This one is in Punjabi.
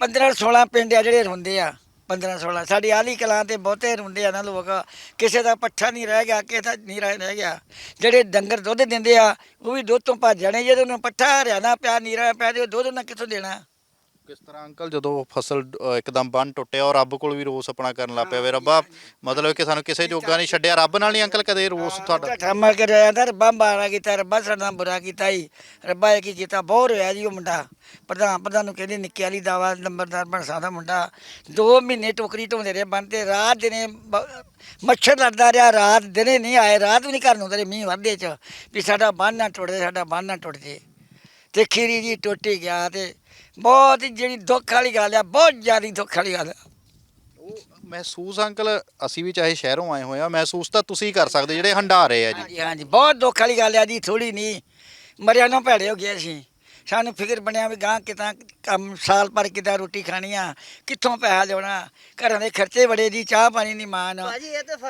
15 16 ਪਿੰਡ ਆ ਜਿਹੜੇ ਰੋਂਦੇ ਆ 15 16 ਸਾਡੀ ਆਲੀ ਕਲਾਂ ਤੇ ਬਹੁਤੇ ਰੋਂਦੇ ਆ ਨਾ ਲੋਕ। ਕਿਸੇ ਦਾ ਪੱਠਾ ਨਹੀਂ ਰਹਿ ਗਿਆ, ਕਿਸੇ ਦਾ ਨਹੀਂ ਰਹਿ ਰਹਿ ਗਿਆ। ਜਿਹੜੇ ਡੰਗਰ ਦੁੱਧ ਦਿੰਦੇ ਆ, ਉਹ ਵੀ ਦੁੱਧ ਤੋਂ ਭੱਜ ਜਾਣੇ ਜਦੋਂ ਉਹਨਾਂ ਪੱਠਾ ਹਰਿਆਣਾ ਪਿਆ, ਨੀਰਾ ਪਿਆ, ਤੇ ਉਹ ਦੁੱਧ ਉਹਨਾਂ ਕਿੱਥੋਂ ਦੇਣਾ? ਕਿਸ ਤਰ੍ਹਾਂ ਅੰਕਲ ਜਦੋਂ ਫਸਲ ਅ, ਇੱਕਦਮ ਬੰਨ ਟੁੱਟਿਆ ਔਰ ਰੱਬ ਕੋਲ ਵੀ ਰੋਸ ਆਪਣਾ ਕਰਨ ਲੱਗ ਪਿਆ ਵੇ ਰੱਬਾ ਮਤਲਬ ਕਿ ਸਾਨੂੰ ਕਿਸੇ ਜੋਗਾ ਨਹੀਂ ਛੱਡਿਆ ਰੱਬ ਨਾਲ ਨਹੀਂ ਅੰਕਲ ਕਦੇ ਰੋਸ ਤੁਹਾਡਾ? ਠਾਮਾ ਕੇ ਰਿਹਾ ਤਾਂ ਰੱਬਾ ਮਾਰਾ ਕੀਤਾ ਰੱਬਾ ਸਾਡਾ ਬੁਰਾ ਕੀਤਾ ਹੀ ਰੱਬਾ ਇਹ ਕੀ ਕੀਤਾ ਬਹੁਤ ਹੋਇਆ ਜੀ ਉਹ ਮੁੰਡਾ। ਪ੍ਰਧਾਨ ਪ੍ਰਧਾਨ ਨੂੰ ਕਹਿੰਦੇ ਨਿੱਕੇ ਵਾਲੀ ਦਾਵਾ ਨੰਬਰਦਾਰ ਬਣ ਸਕਦਾ ਮੁੰਡਾ। 2 ਮਹੀਨੇ ਟੋਕਰੀ ਢੋਂਦੇ ਰਹੇ ਬੰਦੇ ਰਾਤ ਦਿਨੇ ਬ- ਮੱਛਰ ਲੜਦਾ ਰਿਹਾ ਰਾਤ ਦਿਨੇ ਨਹੀਂ ਆਏ ਰਾਤ ਵੀ ਨਹੀਂ ਘਰ ਨੂੰ ਤੇ ਮੀਂਹ ਵਾਧੇ ਚ। ਵੀ ਸਾਡਾ ਬੰਨ ਨਾ ਟੁੱਟ ਜੇ ਸਾਡਾ ਬੰਨ ਨਾ ਟੁੱਟ ਜੇ ਤੇ ਖੀਰੀ ਜੀ ਟੁੱਟ ਹੀ ਗਿਆ ਤੇ ਬਹੁਤ ਹੀ ਜਿਹੜੀ ਦੁੱਖ ਵਾਲੀ ਗੱਲ ਆ ਬਹੁਤ ਜ਼ਿਆਦਾ ਦੁੱਖ ਵਾਲੀ ਗੱਲ ਆ। ਉਹ ਮਹਿਸੂਸ ਅੰਕਲ ਅਸੀਂ ਵੀ ਚਾਹੇ ਸ਼ਹਿਰੋਂ ਆਏ ਹੋਏ ਆ ਮਹਿਸੂਸ ਤਾਂ ਤੁਸੀਂ ਕਰ ਸਕਦੇ ਜਿਹੜੇ ਹੰਡਾਰੇ ਆ ਜੀ। ਹਾਂਜੀ ਹਾਂਜੀ ਬਹੁਤ ਦੁੱਖ ਵਾਲੀ ਗੱਲ ਆ ਜੀ ਥੋੜੀ ਨਹੀਂ। ਮਰਿਆ ਨੂੰ ਭੈੜੇ ਹੋ ਗਏ ਸੀ ਸਾਨੂੰ ਫਿਕਰ ਬਣਿਆ ਵੀ ਗਾਂ ਕਿਤਾ ਕੰਮ ਸਾਲ ਪਰ ਕਿਤਾ ਰੋਟੀ ਖਾਣੀ ਆ ਕਿੱਥੋਂ ਪੈਸਾ ਲਿਆਉਣਾ ਘਰਾਂ ਦੇ ਖਰਚੇ ਬੜੇ ਜੀ ਚਾਹ ਪਾਣੀ ਨਹੀਂ ਮਾਨ। ਭਾਜੀ ਇਹ ਤੇ